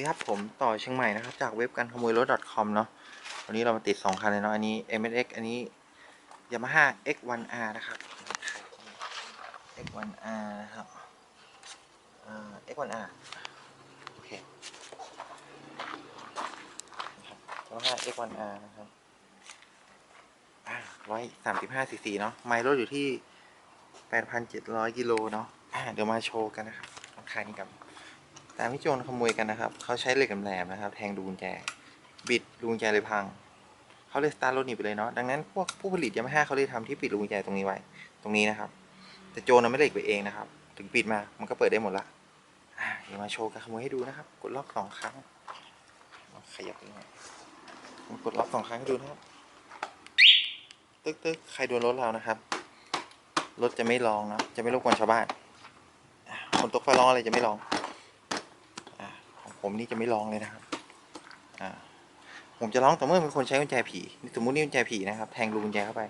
ดีครับผมต่อเชียงใหม่นะครับ จากเว็บการขโมยรถ .com เนาะวันนี้เรามาติด 2 คันเลยเนาะอันนี้ MSX อันนี้ Yamaha X1R นะครับ X1R นะครับ X1R โอเค Yamaha X1R นะครับอ่า135 cc เนาะไมล์รถอยู่ที่8,700กิโลเนาะเดี๋ยวมาโชว์กันนะครับราคานี้กับ ตามที่โจรขโมยกันนะครับ เขาใช้เหล็กแหลมนะครับ แทงดูกุญแจ บิดดูกุญแจเลยพัง เขาเลยสตาร์ทรถหนีไปเลยเนาะ ดังนั้นพวกผู้ผลิตยามาฮ่าเขาเลยทำที่ปิดรูกุญแจตรงนี้ไว้ ตรงนี้นะครับ แต่โจรน่ะไม่เหล็กไปเองนะครับ ถึงปิดมา มันก็เปิดได้หมดละอะเดี๋ยวมาโชว์การขโมยให้ดูนะครับ กดล็อกสองครั้ง ขยับนิดหน่อยกดล็อกสองครั้งให้ดูนะครับ ตึ๊กตึ๊กใครโดนรถเรานะครับ รถจะไม่ร้องนะ จะไม่รบกวนชาวบ้าน คนตกไฟร้องอะไรจะไม่ร้องอ่าของ ผมนี่จะไม่ร้องเลยนะครับ อ่า ผมจะร้องต่อเมื่อเป็นคนใช้กุญแจผีนี่สมมตินี่กุญแจผีนะครับ แทงรูกุญแจเข้าไป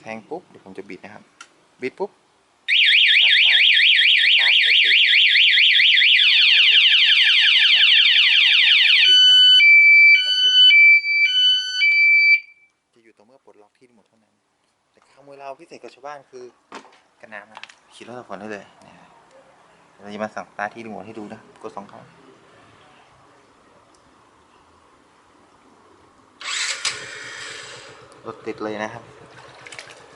แทงปุ๊บเดี๋ยวผมจะบิดนะครับ บิดปุ๊บตัดไปสตาร์ทไม่ติดนะครับไฟเลี้ยวก็บิดอ่าบิดกลับก็ไม่หยุด จะหยุดต่อเมื่อปลดล็อกที่รีโมทเท่านั้น แต่ขโมยเราพิเศษกับชาวบ้านคือ กันน้ำนะครับขี่รถสะพอนได้เลย เราจะมาสั่งสตาร์ทที่รีโมทให้ดูนะ กดสองครั้งรถติดเลยนะครับ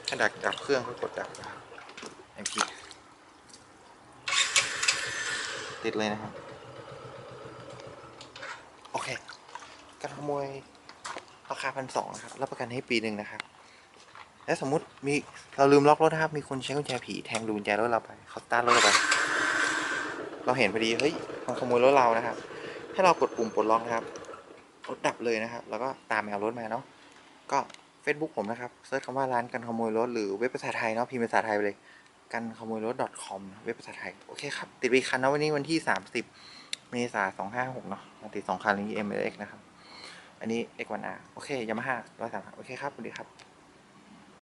ถ้าดักดับเครื่องก็กดดับนะครับ MP ติดเลยนะครับ โอเคการขโมยราคาพันสองนะครับ รับประกันให้ปีหนึ่งนะครับ และสมมุติมีเราลืมล็อกรถนะครับ มีคนใช้กุญแจผีแทงดูกุญแจรถเราไปเขาสตาร์ทรถเราไป เราเห็นพอดีเฮ้ยมันขโมยรถเรานะครับ ให้เรากดปุ่มปลดล็อกนะครับรถดับเลยนะครับ แล้วก็ตามแมวรถมาเนาะก็ Facebook ผมนะครับเซิร์ชคำว่าร้านกันขโมยรถหรือเว็บภาษาไทยเนาะพิมพ์ภาษาไทยไปเลยกันขโมยรถ .com เว็บภาษาไทย โอเคครับ ติดไปคันนะวันนี้วันที่ 30 เมษายน256 เนาะมาติดสองคันนี้ MLX นะครับ อันนี้ X1R โอเค Yamaha 135โอเคครับสวัสดีครับ